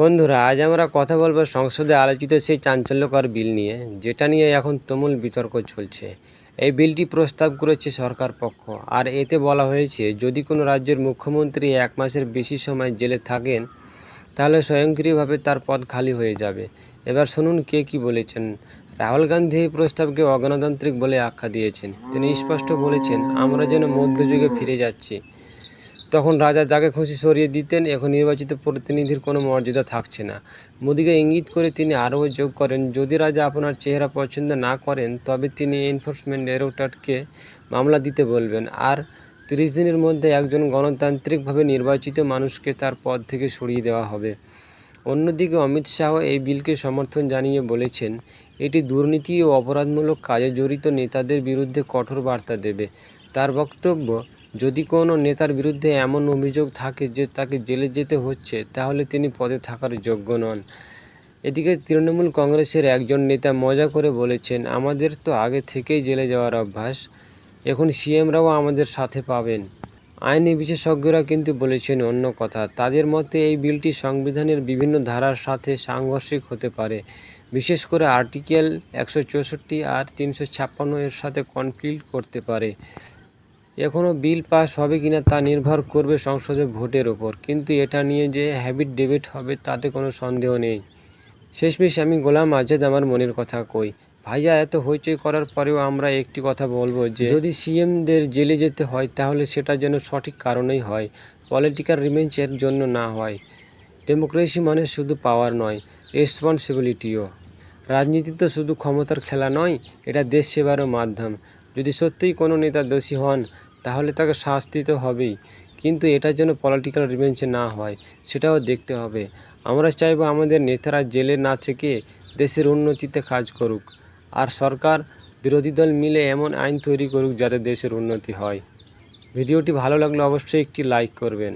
বন্ধুরা, আজ আমরা কথা বলব সংসদে আলোচিত সেই চাঞ্চল্যকর বিল নিয়ে, যেটা নিয়ে এখন তুমুল বিতর্ক চলছে। এই বিলটি প্রস্তাব করেছে সরকার পক্ষ, আর এতে বলা হয়েছে, যদি কোনো রাজ্যের মুখ্যমন্ত্রী এক মাসের বেশি সময় জেলে থাকেন, তাহলে স্বয়ংক্রিয়ভাবে তার পদ খালি হয়ে যাবে। এবার শুনুন কে কি বলেছেন। রাহুল গান্ধী এই প্রস্তাবকে অগণতান্ত্রিক বলে আখ্যা দিয়েছেন। তিনি স্পষ্ট বলেছেন, আমরা যেন মধ্যযুগে ফিরে যাচ্ছি। তখন রাজা যাকে খুশি সরিয়ে দিতেন, এখন নির্বাচিত প্রতিনিধির কোনো মর্যাদা থাকছে না। মোদিকে ইঙ্গিত করে তিনি আরও যোগ করেন, যদি রাজা আপনার চেহারা পছন্দ না করেন, তবে তিনি এনফোর্সমেন্ট ডাইরেক্টরেটকে মামলা দিতে বলবেন। আর তিরিশ দিনের মধ্যে একজন গণতান্ত্রিকভাবে নির্বাচিত মানুষকে তার পদ থেকে সরিয়ে দেওয়া হবে। অন্যদিকে অমিত শাহ এই বিলকে সমর্থন জানিয়ে বলেছেন, এটি দুর্নীতি ও অপরাধমূলক কাজে জড়িত নেতাদের বিরুদ্ধে কঠোর বার্তা দেবে। তার বক্তব্য যদি কোনো নেতার বিরুদ্ধে এমন অভিযোগ থাকে যে তাকে জেলে যেতে হচ্ছে, তাহলে তিনি পদে থাকার যোগ্য নন। এদিকে তৃণমূল কংগ্রেসের একজন নেতা মজা করে বলেছেন, আমাদের তো আগে থেকেই জেলে যাওয়ার অভ্যাস, এখন সিএমরাও আমাদের সাথে পাবেন। আইনি বিশেষজ্ঞরা কিন্তু বলেছেন অন্য কথা, তাদের মতে এই বিলটি সংবিধানের বিভিন্ন ধারার সাথে সাংঘর্ষিক হতে পারে। বিশেষ করে আর্টিকেল একশো চৌষট্টি আর তিনশো ছাপ্পান্ন এর সাথে কনফ্লিক্ট করতে পারে। এখনও বিল পাস হবে কিনা তা নির্ভর করবে সংসদে ভোটের ওপর। কিন্তু এটা নিয়ে যে হ্যাবিট ডেবিট হবে তাতে কোনো সন্দেহ নেই। শেষমেশ আমি গোলাম আজাদ আমার মনের কথা কই। ভাইয়া, এত হইচই করার পরেও আমরা একটি কথা বলব যে, যদি সিএমদের জেলে যেতে হয় তাহলে সেটা যেন সঠিক কারণেই হয়, পলিটিক্যাল রিভেঞ্চের জন্য না হয়। ডেমোক্রেসি মানে শুধু পাওয়ার নয় রেসপন্সিবিলিটিও রাজনীতি তো শুধু ক্ষমতার খেলা নয়, এটা দেশ সেবারও মাধ্যম। যদি সত্যিই কোনো নেতা দোষী হন, তাহলে তাকে শাস্তি তো হবেই। কিন্তু এটা যেন পলিটিক্যাল রিভেঞ্চে না হয়, সেটাও দেখতে হবে। আমরা চাইব আমাদের নেতারা জেলে না থেকে দেশের উন্নতিতে কাজ করুক, আর সরকার, বিরোধী দল মিলে এমন আইন তৈরি করুক যাতে দেশের উন্নতি হয়। ভিডিওটি ভালো লাগলে অবশ্যই একটি লাইক করবেন।